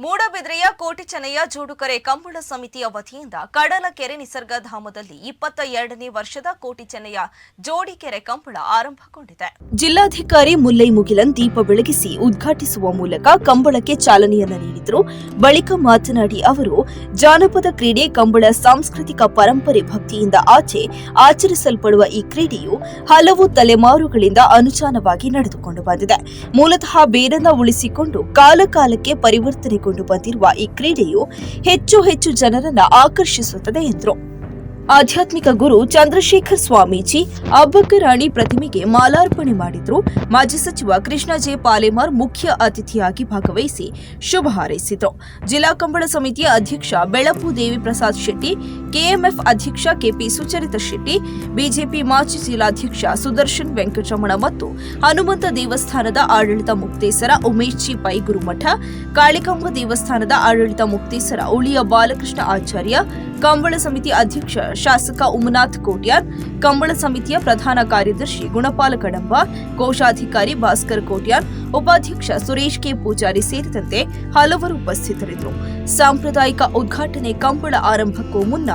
ಮೂಡಬಿದ್ರೆಯ ಕೋಟಿಚೆನೆಯ ಜೋಡುಕರೆ ಕಂಬಳ ಸಮಿತಿಯ ವತಿಯಿಂದ ಕಡಲಕೆರೆ ನಿಸರ್ಗಧಾಮದಲ್ಲಿ ಇಪ್ಪತ್ತ ಎರಡನೇ ವರ್ಷದ ಕೋಟಿಚೆನೆಯ ಜೋಡಿಕೆರೆ ಕಂಬಳ ಆರಂಭಗೊಂಡಿದೆ. ಜಿಲ್ಲಾಧಿಕಾರಿ ಮುಲ್ಲೈ ಮುಗಿಲನ್ ದೀಪ ಬೆಳಗಿಸಿ ಉದ್ಘಾಟಿಸುವ ಮೂಲಕ ಕಂಬಳಕ್ಕೆ ಚಾಲನೆಯನ್ನ ಬಳಿಕ ಮಾತನಾಡಿ ಅವರು, ಜಾನಪದ ಕ್ರೀಡೆ ಕಂಬಳ ಸಾಂಸ್ಕೃತಿಕ ಪರಂಪರೆ ಭಕ್ತಿಯಿಂದ ಆಚೆ ಆಚರಿಸಲ್ಪಡುವ ಈ ಕ್ರೀಡೆಯು ಹಲವು ತಲೆಮಾರುಗಳಿಂದ ಅನುಚಾನವಾಗಿ ನಡೆದುಕೊಂಡು ಬಂದಿದೆ. ಮೂಲತಃ ಬೇರನ್ನ ಉಳಿಸಿಕೊಂಡು ಕಾಲಕಾಲಕ್ಕೆ ಪರಿವರ್ತನೆಗೊಂಡು ಬಂದಿರುವ ಈ ಕ್ರೀಡೆಯು ಹೆಚ್ಚು ಹೆಚ್ಚು ಜನರನ್ನ ಆಕರ್ಷಿಸುತ್ತದೆ ಎಂದರು. ಆಧ್ಯಾತ್ಮಿಕ ಗುರು ಚಂದ್ರಶೇಖರ್ ಸ್ವಾಮೀಜಿ ಅಬ್ಬಕ್ಕರಾಣಿ ಪ್ರತಿಮೆಗೆ ಮಾಲಾರ್ಪಣೆ ಮಾಡಿದ್ರು. ಮಾಜಿ ಸಚಿವ ಕೃಷ್ಣ ಜೆ. ಪಾಲೇಮಾರ್ ಮುಖ್ಯ ಅತಿಥಿಯಾಗಿ ಭಾಗವಹಿಸಿ ಶುಭ ಹಾರೈಸಿದ್ರು. ಜಿಲ್ಲಾ ಕಂಬಳ ಸಮಿತಿಯ ಅಧ್ಯಕ್ಷ ಬೆಳಪು ದೇವಿ ಪ್ರಸಾದ್ ಶೆಟ್ಟಿ, ಕೆಎಂಎಫ್ ಅಧ್ಯಕ್ಷ ಕೆಪಿ ಸುಚರಿತ ಶೆಟ್ಟಿ, ಬಿಜೆಪಿ ಮಾಜಿ ಜಿಲ್ಲಾಧ್ಯಕ್ಷ ಸುದರ್ಶನ್ ವೆಂಕಟರಮಣ ಮತ್ತು ಹನುಮಂತ ದೇವಸ್ಥಾನದ ಆಡಳಿತ ಮುಕ್ತೇಸರ ಉಮೇಶ್ ಜಿ. ಪೈಗುರುಮಠ, ಕಾಳಿಕಾಂಬ ದೇವಸ್ಥಾನದ ಆಡಳಿತ ಮುಕ್ತೇಸರ ಉಳಿಯ ಬಾಲಕೃಷ್ಣ ಆಚಾರ್ಯ, ಕಂಬಳ ಸಮಿತಿ ಅಧ್ಯಕ್ಷ ಶಾಸಕ ಉಮನಾಥ್ ಕೋಟ್ಯಾರ್, ಕಂಬಳ ಸಮಿತಿಯ ಪ್ರಧಾನ ಕಾರ್ಯದರ್ಶಿ ಗುಣಪಾಲ ಕಡಂಬ ಕೋಶಾಧಿಕಾರಿ ಭಾಸ್ಕರ್ ಕೋಟ್ಯಾರ್, ಉಪಾಧ್ಯಕ್ಷ ಸುರೇಶ್ ಕೆ. ಪೂಜಾರಿ ಸೇರಿದಂತೆ ಹಲವರು ಉಪಸ್ಥಿತರಿದ್ದರು. ಸಾಂಪ್ರದಾಯಿಕ ಉದ್ಘಾಟನೆ ಕಂಬಳ ಆರಂಭಕ್ಕೂ ಮುನ್ನ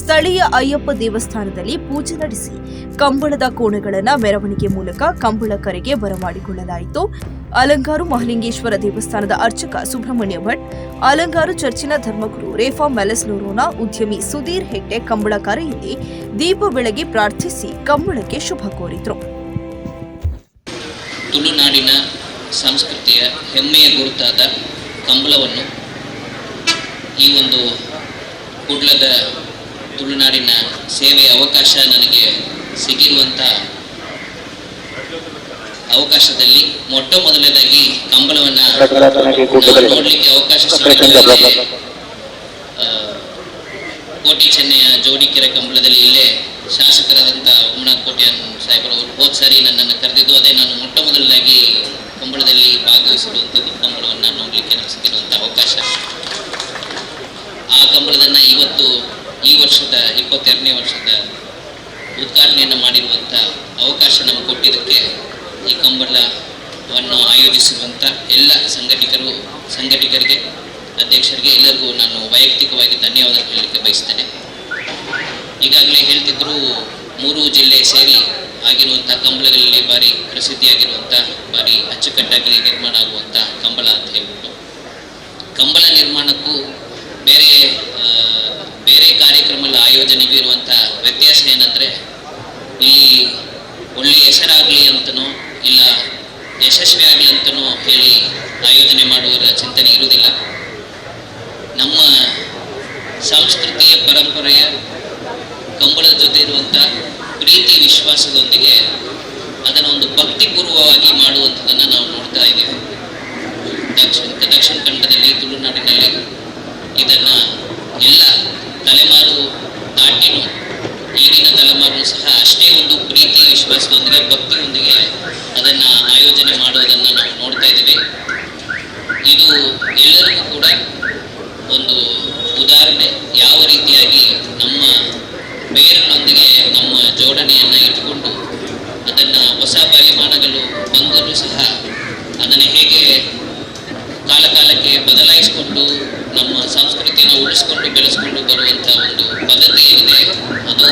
ಸ್ಥಳೀಯ ಅಯ್ಯಪ್ಪ ದೇವಸ್ಥಾನದಲ್ಲಿ ಪೂಜೆ ನಡೆಸಿ, ಕಂಬಳದ ಕೋಣೆಗಳನ್ನು ಮೆರವಣಿಗೆ ಮೂಲಕ ಕಂಬಳ ಕರೆಗೆ ಬರಮಾಡಿಕೊಳ್ಳಲಾಯಿತು. ಅಲಂಗಾರು ಮಹಲಿಂಗೇಶ್ವರ ದೇವಸ್ಥಾನದ ಅರ್ಚಕ ಸುಬ್ರಹ್ಮಣ್ಯ ಭಟ್, ಅಲಂಗಾರು ಚರ್ಚಿನ ಧರ್ಮಗುರು ರೇಫಾ ಮೆಲೆಸ್ಲೋರೋನ ಉದ್ಯಮಿ ಸುಧೀರ್ ಹೆಗ್ಡೆ ಕಂಬಳ ಕರೆಯಲ್ಲಿ ದೀಪ ಬೆಳಗಿ ಪ್ರಾರ್ಥಿಸಿ ಕಂಬಳಕ್ಕೆ ಶುಭ ಕೋರಿದ್ರು. ತುಳುನಾಡಿನ ಸಂಸ್ಕೃತಿಯ ಹೆಮ್ಮೆಯ ಗುರುತಾದ ಕಂಬಳವನ್ನು ಈ ಒಂದು ಕುಡ್ಲದ ತುಳುನಾಡಿನ ಸೇವೆಯ ಅವಕಾಶ ನನಗೆ ಸಿಗಿರುವಂಥ ಅವಕಾಶದಲ್ಲಿ ಮೊಟ್ಟ ಮೊದಲನೇದಾಗಿ ಕಂಬಳವನ್ನು ನೋಡಲಿಕ್ಕೆ ಅವಕಾಶ ಕೋಟಿ ಚೆನ್ನೆಯ ಜೋಡಿಕೆರೆ ಕಂಬಳದಲ್ಲಿ ಇಲ್ಲೇ ಶಾಸಕರಾದಂಥ ಉಮನಾಥ್ ಸಾಹೇಬರು ಅವರು ಹೋದ ಸಾರಿ ನನ್ನನ್ನು ಕರೆದಿದ್ದು, ಅದೇ ನಾನು ಮೊಟ್ಟ ಮೊದಲನಾಗಿ ಕಂಬಳದಲ್ಲಿ ಭಾಗವಹಿಸಿರುವಂಥದ್ದು ಕಂಬಳವನ್ನು ನೋಡಲಿಕ್ಕೆ ನನಗೆ ಅವಕಾಶ. ಆ ಕಂಬಳದನ್ನು ಇವತ್ತು ಈ ವರ್ಷದ ಇಪ್ಪತ್ತೆರಡನೇ ವರ್ಷದ ಉದ್ಘಾಟನೆಯನ್ನು ಮಾಡಿರುವಂಥ ಅವಕಾಶ ನಮಗೆ ಕೊಟ್ಟಿದ್ದಕ್ಕೆ ಈ ಕಂಬಳವನ್ನು ಆಯೋಜಿಸಿರುವಂಥ ಎಲ್ಲ ಸಂಘಟಕರು, ಸಂಘಟಕರಿಗೆ ಅಧ್ಯಕ್ಷರಿಗೆ ಎಲ್ಲರಿಗೂ ನಾನು ವೈಯಕ್ತಿಕವಾಗಿ ಧನ್ಯವಾದ ಹೇಳಲಿಕ್ಕೆ ಬಯಸ್ತೇನೆ. ಈಗಾಗಲೇ ಹೇಳ್ತಿದ್ರು, ಮೂರು ಜಿಲ್ಲೆ ಸೇರಿ ಆಗಿರುವಂಥ ಕಂಬಳಗಳಲ್ಲಿ ಭಾರಿ ಪ್ರಸಿದ್ಧಿಯಾಗಿರುವಂಥ, ಭಾರಿ ಅಚ್ಚುಕಟ್ಟಾಗಿ ನಿರ್ಮಾಣ ಆಗುವಂಥ ಕಂಬಳ ಅಂತ ಹೇಳ್ಬಿಟ್ಟು. ಕಂಬಳ ನಿರ್ಮಾಣಕ್ಕೂ ಬೇರೆ ಬೇರೆ ಕಾರ್ಯಕ್ರಮಗಳ ಆಯೋಜನೆಗೂ ಇರುವಂಥ ವ್ಯತ್ಯಾಸ ಏನಂದರೆ, ಇಲ್ಲಿ ಒಳ್ಳೆಯ ಹೆಸರಾಗಲಿ ಅಂತನೋ, ಇಲ್ಲ ಯಶಸ್ವಿ ಆಗಲಿ ಅಂತನೋ ಹೇಳಿ ಆಯೋಜನೆ ಮಾಡುವರ ಚಿಂತನೆ ಇರುವುದಿಲ್ಲ. ನಮ್ಮ ಸಾಂಸ್ಕೃತಿಯ ಪರಂಪರೆಯ ಕಂಬಳದ ಜೊತೆ ಇರುವಂಥ ಪ್ರೀತಿ ವಿಶ್ವಾಸದೊಂದಿಗೆ ಅದನ್ನು ಒಂದು ಭಕ್ತಿಪೂರ್ವವಾಗಿ ಮಾಡುವಂಥದ್ದನ್ನು ನಾವು ನೋಡ್ತಾ ಇದ್ದೇವೆ. ದಕ್ಷಿಣ ದಕ್ಷಿಣ ಕನ್ನಡದಲ್ಲಿ, ತುಳುನಾಡಿನಲ್ಲಿ ಇದನ್ನು ಎಲ್ಲ ತಲೆಮಾರು ದಾಟಿನೂ ಈಗಿನ ತಲೆಮಾರು ಸಹ ಅಷ್ಟೇ ಒಂದು ಪ್ರೀತಿ ವಿಶ್ವಾಸದೊಂದಿಗೆ, ಭಕ್ತಿಯೊಂದಿಗೆ ಅದನ್ನು ಆಯೋಜನೆ ಮಾಡುವುದನ್ನು ನಾವು ನೋಡ್ತಾ ಇದ್ದೀವಿ. ಇದು ಎಲ್ಲರಿಗೂ ಕೂಡ ಒಂದು ಉದಾಹರಣೆ. ಯಾವ ರೀತಿಯಾಗಿ ನಮ್ಮ ಬೇರಿನೊಂದಿಗೆ ನಮ್ಮ ಜೋಡಣೆಯನ್ನು ಇಟ್ಟುಕೊಂಡು ಅದನ್ನು ಹೊಸ ಪರಿಮಾಣಗಳು ಬಂದರೂ ಸಹ ಅದನ್ನು ಹೇಗೆ ಕಾಲ ಕಾಲಕ್ಕೆ ಬದಲಾಯಿಸಿಕೊಂಡು ನಮ್ಮ ಸಂಸ್ಕೃತಿಯನ್ನು ಉಳಿಸ್ಕೊಂಡು ಬೆಳೆಸಿಕೊಂಡು ಬರುವಂಥ ಒಂದು ಪದ್ಧತಿ ಏನಿದೆ ಅದು